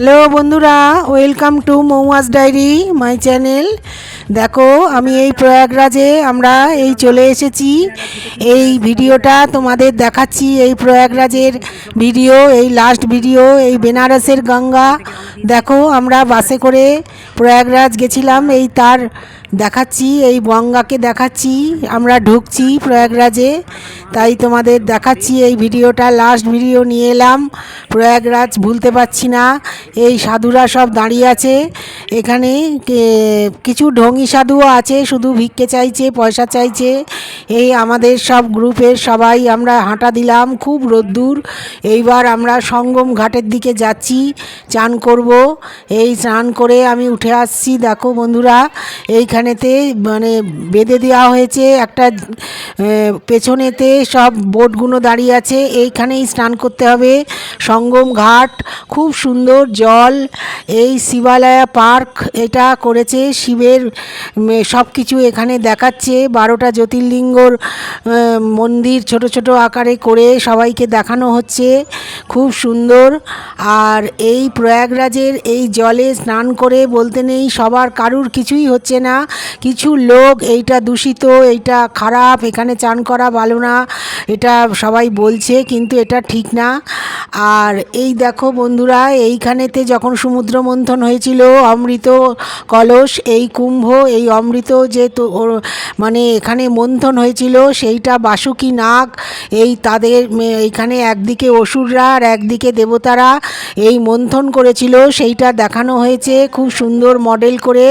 Hello বন্ধুরা welcome to Moumas diary my channel দেখো, আমি এই প্রয়াগরাজে আমরা এই চলে এসেছি। এই ভিডিওটা তোমাদের দেখাচ্ছি, এই প্রয়াগরাজের ভিডিও, এই লাস্ট ভিডিও, এই বেনারসের গঙ্গা। দেখো, আমরা বাসে করে প্রয়াগরাজ গেছিলাম, এই তার দেখাচ্ছি, এই গঙ্গাকে দেখাচ্ছি। আমরা ঢুকছি প্রয়াগরাজে, তাই তোমাদের দেখাচ্ছি এই ভিডিওটা। লাস্ট ভিডিও নিয়ে এলাম, প্রয়াগরাজ ভুলতে পারছি না। এই সাধুরা সব দাঁড়িয়ে আছে, এখানে কিছু ঢঙ্গি সাধুও আছে, শুধু ভিক্ষে চাইছে, পয়সা চাইছে। এই আমাদের সব গ্রুপের সবাই আমরা হাঁটা দিলাম, খুব রোদ্দুর। এইবার আমরা সঙ্গম ঘাটের দিকে যাচ্ছি, চান করব। এই স্নান করে আমি উঠে আসছি, দেখো বন্ধুরা, এইখানেতে মানে বেঁধে দেওয়া হয়েছে একটা পেছনেতে সব বোটগুলো দাঁড়িয়ে আছে, এইখানেই স্নান করতে হবে। সঙ্গম ঘাট, খুব সুন্দর জল। এই শিবালয়া পার্ক এটা করেছে শিবের সব কিছু এখানে দেখাচ্ছে। বারোটা জ্যোতির্লিঙ্গর মন্দির ছোট ছোট আকারে করে সবাইকে দেখানো হচ্ছে। খুব সুন্দর। আর এই প্রয়াগরাজের এই জলে স্নান করে বলতে নেই, সবার কারুর কিছুই হচ্ছে না। কিছু লোক, এইটা দূষিত, এইটা খারাপ, এখানে চান করা ভালো না, এটা সবাই বলছে, কিন্তু এটা ঠিক না। আর এই দেখো বন্ধুরা, এইখানেতে যখন সমুদ্র মন্থন হয়েছিল, অমৃত কলস, এই কুম্ভ এই অমৃত যে তো মানে এখানে মন্থন হয়েছিল, সেইটা বাসুকি নাগ, এই তাদের এইখানে একদিকে অসুররা আর একদিকে দেবতারা এই মন্থন করেছিল, সেইটা দেখানো হয়েছে খুব সুন্দর মডেল করে।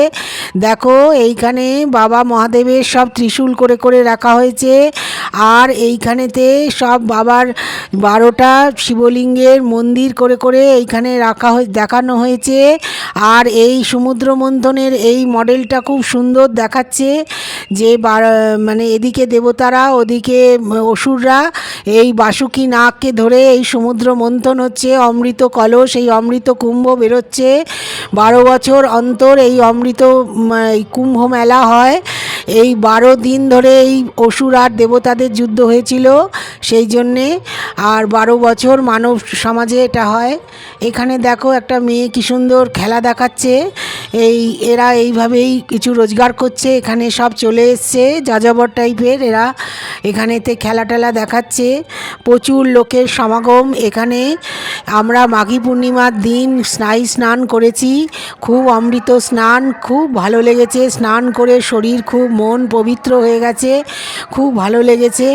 দেখো, এইখানে বাবা মহাদেবের সব ত্রিশূল করে করে রাখা হয়েছে, আর এইখানেতে সব বাবার বারোটা শিবলিঙ্গের মন্দির করে করে এইখানে রাখা হয়ে, দেখানো হয়েছে, আর এই সমুদ্র মন্থনের এই মডেলটা খুব সুন্দর দেখাচ্ছে যে মানে এদিকে দেবতারা, ওদিকে অসুররা, এই বাসুকি নাককে ধরে এই সমুদ্র মন্থন হচ্ছে, অমৃত কলস, এই অমৃত কুম্ভ বেরোচ্ছে। বারো বছর অন্তর এই অমৃত কুম্ভ মেলা হয়। এই বারো দিন ধরে এই অসুর আর দেবতাদের যুদ্ধ হয়েছিল সেই জন্যে। আর বারো বছর মানব সমাজে এটা হয়। এখানে দেখো একটা মেয়ে কি সুন্দর খেলা দেখাচ্ছে। এই, এরা এইভাবেই কিছু রোজগার করছে, এখানে সব চলে এসছে, যাযাবর টাইপের এরা এখানেতে খেলা টেলা দেখাচ্ছে, প্রচুর লোকের সমাগম এখানে। আমরা মাঘী পূর্ণিমার দিন স্নায়ী স্নান করেছি, খুব অমৃত স্নান, খুব ভালো লেগেছে, স্নান করে শরীর খুব মন পবিত্র হয়ে গেছে, খুব ভালো লেগেছে।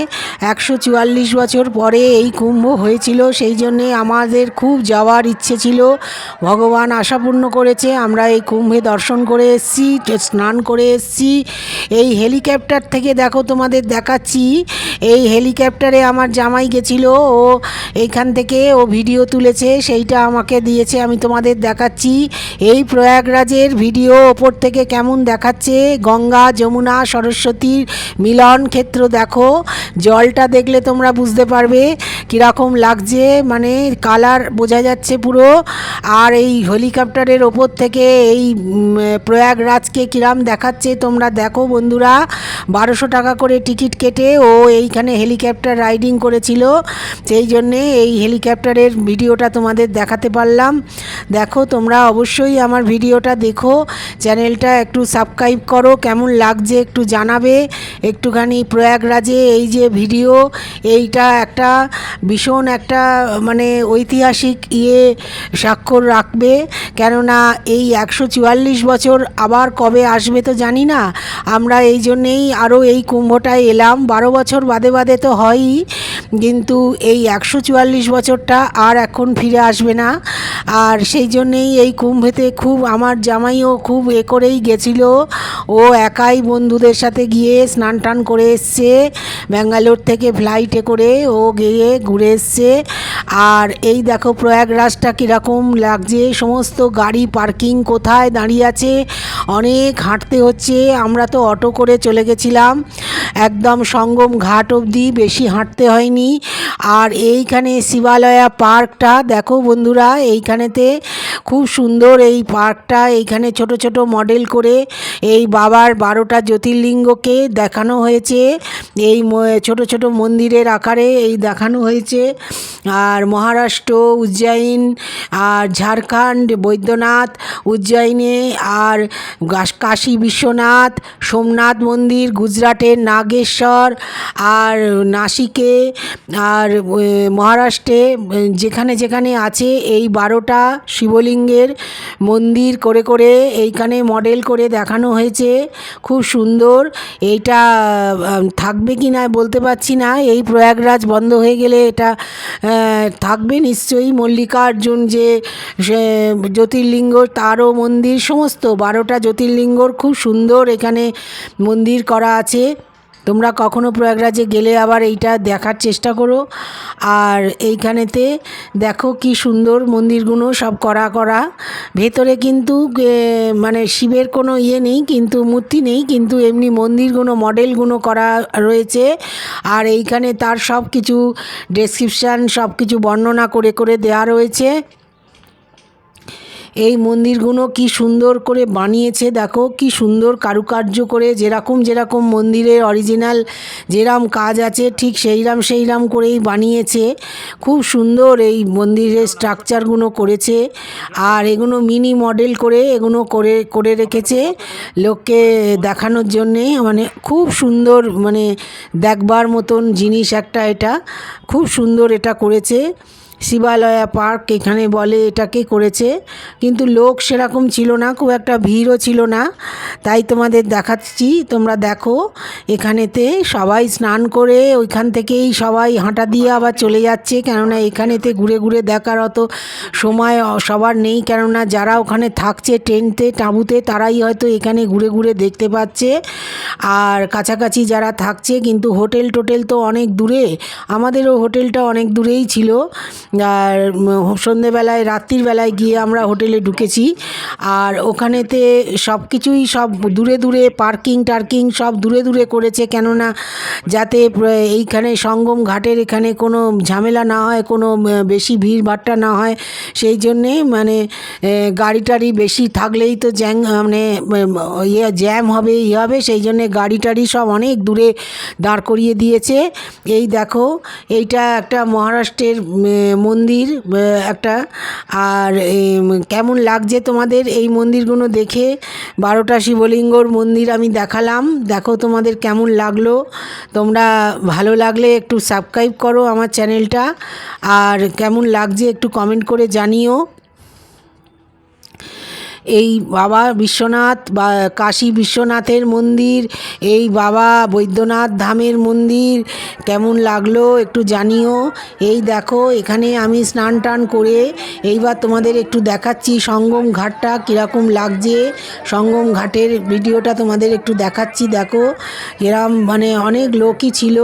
একশো চুয়াল্লিশ বছর পরে এই কুম্ভ হয়েছিল, সেই জন্যে আমাদের খুব যাওয়ার ইচ্ছে ছিল। ভগবান আশাপূর্ণ করেছে, আমরা এই কুম্ভে দর্শন করে এসেছি স্নান করে এসেছি। এই হেলিকপ্টার থেকে দেখো তোমাদের দেখাচ্ছি। এই হেলিকপ্টারে আমার জামাই গেছিল, ও এইখান থেকে ও ভিডিও তুলেছে, সেইটা আমাকে দিয়েছে, আমি তোমাদের দেখাচ্ছি। এই প্রয়াগরাজের ভিডিও ওপর থেকে কেমন দেখাচ্ছে? গঙ্গা, যমুনা, সরস্বতীর মিলন ক্ষেত্র দেখো। জলটা দেখলে তোমরা বুঝতে পারবে কীরকম লাগছে মানে কালার বোঝা যাচ্ছে পুরো। আর এই হেলিকপ্টারের ওপর থেকে এই প্রয়াগরাজকে প্রয়াগরাজকে কিরাম দেখাচ্ছে। তোমরা দেখো বন্ধুরা, বারোশো টাকা করে টিকিট কেটে ও এইখানে হেলিকপ্টার রাইডিং করেছিল। সেই জন্যে এই হেলিকপ্টারের ভিডিওটা তোমাদের দেখাতে পারলাম। দেখো, তোমরা অবশ্যই আমার ভিডিওটা দেখো। চ্যানেলটা একটু সাবস্ক্রাইব করো, কেমন লাগছে একটু জানাবে। একটুখানি প্রয়াগরাজে এই যে ভিডিও, এইটা একটা ভীষণ একটা মানে ঐতিহাসিক ইয়ে স্বাক্ষর রাখবে। কেননা এই একশো চুয়াল্লিশ বছর আবার কবে আসবে তো জানি না। আমরা এই জন্যেই আরও এই কুম্ভটায় এলাম। বারো বছর বাদে বাদে তো হয়ই। কিন্তু এই একশো চুয়াল্লিশ বছরটা আর এখন ফিরে আসবে না। আর সেই জন্যেই এই কুম্ভেতে খুব আমার জামাইও খুব এ করেই গেছিল। ও একাই বন্ধুদের সাথে গিয়ে স্নান টান করে এসছে। ব্যাঙ্গালোর থেকে ফ্লাইটে করে ও গিয়ে ঘুরে এসছে। আর এই দেখো প্রয়াগরাজটা কীরকম লাগছে, সমস্ত গাড়ি পার্কিং কোথায় দাঁড়িয়ে আছে? অনেক হাঁটতে হচ্ছে, আমরা তো অটো করে চলে গেছিলাম। একদম সঙ্গম ঘাট অবধি বেশি হাঁটতে হয়নি। আর এইখানে শিবালয়া পার্কটা, দেখো বন্ধুরা, এইখানেতে খুব সুন্দর এই পার্কটা। এইখানে ছোট ছোট মডেল করে এই বাবার বারোটা জ্যোতির্লিঙ্গকে দেখানো হয়েছে। এই ছোট ছোট মন্দিরের আকারে এই দেখানো হয়েছে। আর মহারাষ্ট্র উজ্জয়িন, আর ঝাড়খণ্ড বৈদ্যনাথ উজ্জয়িনে, আর কাশী বিশ্বনাথ, সোমনাথ মন্দির, গুজরাটের নাগেশ্বর আর নাসিকে আর মহারাষ্ট্রে যেখানে যেখানে আছে এই বারোটা শিবলিঙ্গের মন্দির করে করে এইখানে মডেল করে দেখানো হয়েছে। খুব সুন্দর। এইটা থাকবে কি না বলতে পারছি না। এই প্রয়াগরাজ বন্ধ হয়ে গেলে এটা থাকবে নিশ্চয়ই। মল্লিকার্জুন যে জ্যোতির্লিঙ্গ, তারও মন্দির, সমস্ত বারোটা জ্যোতির্লিঙ্গর খুব সুন্দর এখানে মন্দির করা আছে। তোমরা কখনো প্রয়াগরাজে গেলে আবার এইটা দেখার চেষ্টা করো। আর এইখানেতে দেখো কি সুন্দর মন্দিরগুলো সব করা করা। ভেতরে কিন্তু মানে শিবের কোনো ইয়ে নেই, কিন্তু মূর্তি নেই, কিন্তু এমনি মন্দিরগুলো, মডেলগুলো করা রয়েছে। আর এইখানে তার সব কিছু ডেসক্রিপশান সব কিছু বর্ণনা করে করে দেওয়া রয়েছে। এই মন্দিরগুলো কি সুন্দর করে বানিয়েছে, দেখো কি সুন্দর কারুকার্য করে, যেরকম যেরকম মন্দিরের অরিজিনাল যেরম কাজ আছে, ঠিক সেইরাম সেইরাম করেই বানিয়েছে। খুব সুন্দর এই মন্দিরের স্ট্রাকচারগুলো করেছে আর এগুলো মিনি মডেল করে এগুলো করে করে রেখেছে লোককে দেখানোর জন্যে। মানে খুব সুন্দর মানে দেখবার মতন জিনিস একটা এটা। খুব সুন্দর এটা করেছে। শিবালয়া পার্ক এখানে বলে এটাকে করেছে। কিন্তু লোক সেরকম ছিল না, খুব একটা ভিড়ও ছিল না। তাই তোমাদের দেখাচ্ছি, তোমরা দেখো, এখানেতে সবাই স্নান করে ওইখান থেকেই সবাই হাঁটা দিয়ে আবার চলে যাচ্ছে। কেননা এখানেতে ঘুরে ঘুরে দেখার অত সময় সবার নেই। কেননা যারা ওখানে থাকছে টেন্টে তাঁবুতে তারাই হয়তো এখানে ঘুরে ঘুরে দেখতে পাচ্ছে। আর কাছাকাছি যারা থাকছে, কিন্তু হোটেল টোটেল তো অনেক দূরে। আমাদেরও হোটেলটা অনেক দূরেই ছিল। আর সন্ধেবেলায়, রাত্রির বেলায় গিয়ে আমরা হোটেলে ঢুকেছি। আর ওখানেতে সব কিছুই সব দূরে দূরে, পার্কিং টার্কিং সব দূরে দূরে করেছে। কেননা যাতে এইখানে সঙ্গম ঘাটের এখানে কোনো ঝামেলা না হয়, কোনো বেশি ভিড় ভাট্টা না হয়, সেই জন্যে মানে গাড়ি টাড়ি বেশি থাকলেই তো জ্যাং মানে ইয়ে জ্যাম হবে ইয়ে হবে, সেই জন্যে গাড়ি টাড়ি সব অনেক দূরে দাঁড় করিয়ে দিয়েছে। এই দেখো, এইটা একটা মহারাষ্ট্রের মন্দির একটা। আর কেমন লাগছে তোমাদের এই মন্দিরগুলো দেখে? বারোটা শিবলিঙ্গর মন্দির আমি দেখালাম। দেখো তোমাদের কেমন লাগল। তোমরা ভালো লাগলে একটু সাবস্ক্রাইব করো আমার চ্যানেলটা আর কেমন লাগছে একটু কমেন্ট করে জানিও। এই বাবা বিশ্বনাথ বা কাশী বিশ্বনাথের মন্দির, এই বাবা বৈদ্যনাথ ধামের মন্দির, কেমন লাগল একটু জানিও। এই দেখো, এখানে আমি স্নান টান করে এইবার তোমাদের একটু দেখাচ্ছি সঙ্গম ঘাটটা কীরকম লাগছে। সঙ্গম ঘাটের ভিডিওটা তোমাদের একটু দেখাচ্ছি, দেখো। এরম মানে অনেক লোকই ছিল।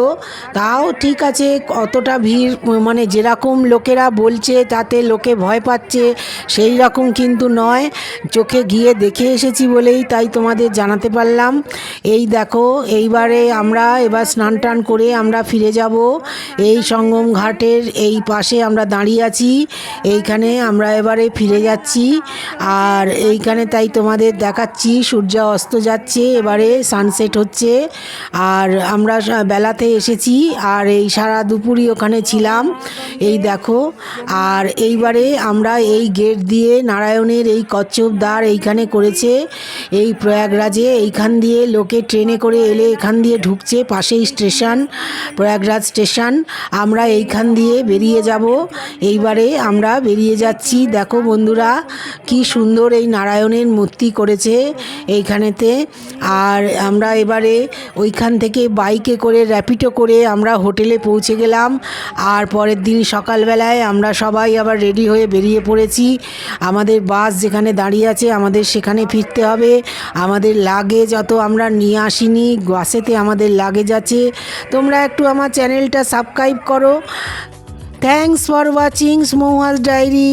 তাও ঠিক আছে, অতটা ভিড় মানে যেরকম লোকেরা বলছে তাতে লোকে ভয় পাচ্ছে, সেই রকম কিন্তু নয়। চোখে গিয়ে দেখে এসেছি বলেই তাই তোমাদের জানাতে পারলাম। এই দেখো, এইবারে আমরা এবার স্নান টান করে আমরা ফিরে যাব। এই সঙ্গম ঘাটের এই পাশে আমরা দাঁড়িয়ে আছি। এইখানে আমরা এবারে ফিরে যাচ্ছি। আর এইখানে তাই তোমাদের দেখাচ্ছি, সূর্য অস্ত যাচ্ছে, এবারে সানসেট হচ্ছে। আর আমরা বেলাতে এসেছি। আর এই সারা দুপুরই ওখানে ছিলাম। এই দেখো, আর এইবারে আমরা এই গেট দিয়ে নারায়ণের এই কচ্ছপ দ্বার এইখানে করেছে। এই প্রয়াগরাজে এইখান দিয়ে লোকে ট্রেনে করে এলে এখান দিয়ে ঢুকছে, পাশেই স্টেশন, প্রয়াগরাজ স্টেশন। আমরা এইখান দিয়ে বেরিয়ে যাব। এইবারে আমরা বেরিয়ে যাচ্ছি। দেখো বন্ধুরা, কি সুন্দর এই নারায়ণের মূর্তি করেছে এইখানেতে। আর আমরা এবারে ওইখান থেকে বাইকে করে, র্যাপিডো করে আমরা হোটেলে পৌঁছে গেলাম। আর পরের দিন সকালবেলায় আমরা সবাই আবার রেডি হয়ে বেরিয়ে পড়েছি। আমাদের বাস যেখানে দাঁড়িয়ে আছে, আমাদের সেখানে ফিরতে হবে। আমাদের লাগেজ অত আমরা নিয়ে আসিনি, বাসেতে আমাদের লাগেজ আছে। তোমরা একটু আমার চ্যানেলটা সাবস্ক্রাইব করো। থ্যাংকস ফর ওয়াচিং স্মোহাস ডায়েরি